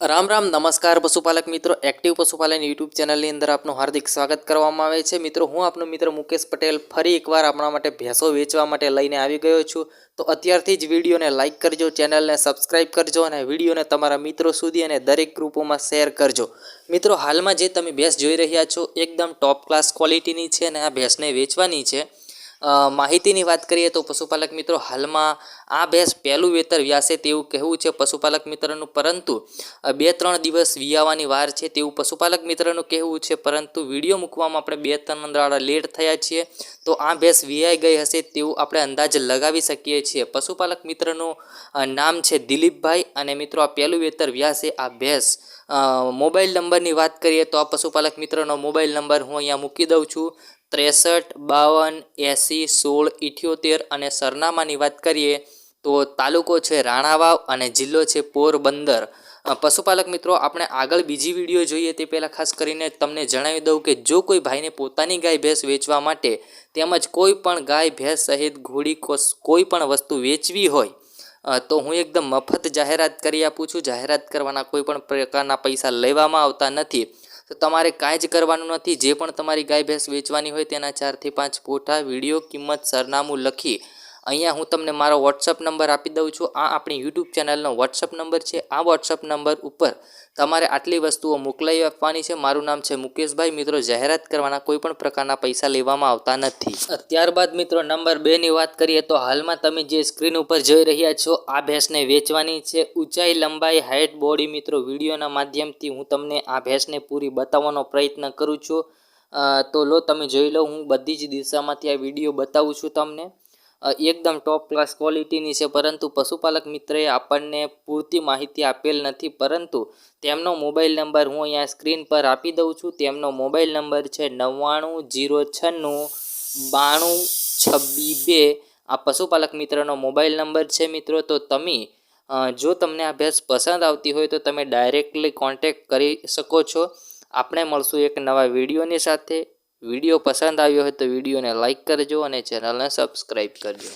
રામ રામ, નમસ્કાર પશુપાલક મિત્રો. એક્ટિવ પશુપાલન યુટ્યુબ ચેનલની અંદર આપનું હાર્દિક સ્વાગત કરવામાં આવે છે. મિત્રો, હું આપનો મિત્ર મુકેશ પટેલ ફરી એકવાર આપણા માટે ભેંસો વેચવા માટે લઈને આવી ગયો છું. તો અત્યારથી જ વિડીયોને લાઇક કરજો, ચેનલને સબસ્ક્રાઇબ કરજો અને વિડીયોને તમારા મિત્રો સુધી અને દરેક ગ્રુપોમાં શેર કરજો. મિત્રો, હાલમાં જે તમે ભેંસ જોઈ રહ્યા છો, એકદમ ટોપ ક્લાસ ક્વોલિટીની છે અને આ ભેંસને વેચવાની છે. માહિતીની વાત કરીએ તો પશુપાલક મિત્રો, હાલમાં આ ભેંસ પહેલું વેતર વ્યાસે તેવું કહેવું છે પશુપાલક મિત્રનું, પરંતુ બે ત્રણ દિવસ વિયાવાની વાર છે તેવું પશુપાલક મિત્રનું કહેવું છે, પરંતુ વીડિયો મૂકવામાં આપણે બે ત્રણ દાડા લેટ થયા છીએ, તો આ ભેંસ વિયાઈ ગઈ હશે તેવું આપણે અંદાજ લગાવી શકીએ છીએ. પશુપાલક મિત્રનું નામ છે દિલીપભાઈ અને મિત્રો, આ પહેલું વેતર વ્યાસે આ ભેંસ. મોબાઈલ નંબરની વાત કરીએ તો આ પશુપાલક મિત્રનો મોબાઈલ નંબર હું અહીંયા મૂકી દઉં છું. ત્રેસઠ, બાવન, એંસી, સોળ, ઇઠ્યોતેર અને સરનામાની વાત કરીએ તો તાલુકો છે રાણાવાવ અને જિલ્લો છે પોરબંદર. પશુપાલક મિત્રો, આપણે આગળ બીજી વીડિયો જોઈએ તે પહેલાં ખાસ કરીને તમને જણાવી દઉં કે જો કોઈ ભાઈને પોતાની ગાય ભેંસ વેચવા માટે તેમજ કોઈ પણ ગાય ભેંસ સહિત ઘોડી કોઈ પણ વસ્તુ વેચવી હોય તો હું એકદમ મફત જાહેરાત કરી આપું છું. જાહેરાત કરવાના કોઈ પણ પ્રકારના પૈસા લેવામાં આવતા નથી. તો તમારે કાંઈ જ કરવાનું નથી. જે પણ તમારી ગાય ભેંસ વેચવાની હોય તેના ચારથી પાંચ ફોટા, વીડિયો, કિંમત, સરનામું લખી અહીંયા હું તમને મારો વોટ્સઅપ નંબર આપી દઉં છું. આ આપણી યુટ્યુબ ચેનલનો વોટ્સઅપ નંબર છે. આ વોટ્સઅપ નંબર ઉપર તમારે આટલી વસ્તુઓ મોકલાવી આપવાની છે. મારું નામ છે મુકેશભાઈ. મિત્રો, જાહેરાત કરવાના કોઈ પણ પ્રકારના પૈસા લેવામાં આવતા નથી. ત્યારબાદ મિત્રો, નંબર બેની વાત કરીએ તો હાલમાં તમે જે સ્ક્રીન ઉપર જોઈ રહ્યા છો, આ ભેંસને વેચવાની છે. ઊંચાઈ, લંબાઈ હાઇટ બોડી મિત્રો વિડીયોના માધ્યમથી હું તમને આ ભેંસને પૂરી બતાવવાનો પ્રયત્ન કરું છું. તો લો, તમે જોઈ લો, હું બધી જ દિશામાંથી આ વીડિયો બતાવું છું તમને. એકદમ ટોપ ક્લાસ ક્વોલિટીની છે. પરંતુ પશુપાલક મિત્રએ આપણને પૂરતી માહિતી આપેલ નથી. પરંતુ તેમનો મોબાઈલ નંબર હું અહીંયા સ્ક્રીન પર આપી દઉં છું. તેમનો મોબાઈલ નંબર છે નવ્વાણું જીરો છન્નું બાણું છબ્બી બે. આ પશુપાલક મિત્રનો મોબાઈલ નંબર છે મિત્રો. તો તમે જો તમને આ ભેંસ પસંદ આવતી હોય તો તમે ડાયરેક્ટલી કોન્ટેક્ટ કરી શકો છો. આપણે મળશું એક નવા વિડીયોની સાથે. વીડિયો પસંદ આવ્યો હોય તો વિડીયોને લાઇક કરજો અને ચેનલને સબસ્ક્રાઈબ કરજો.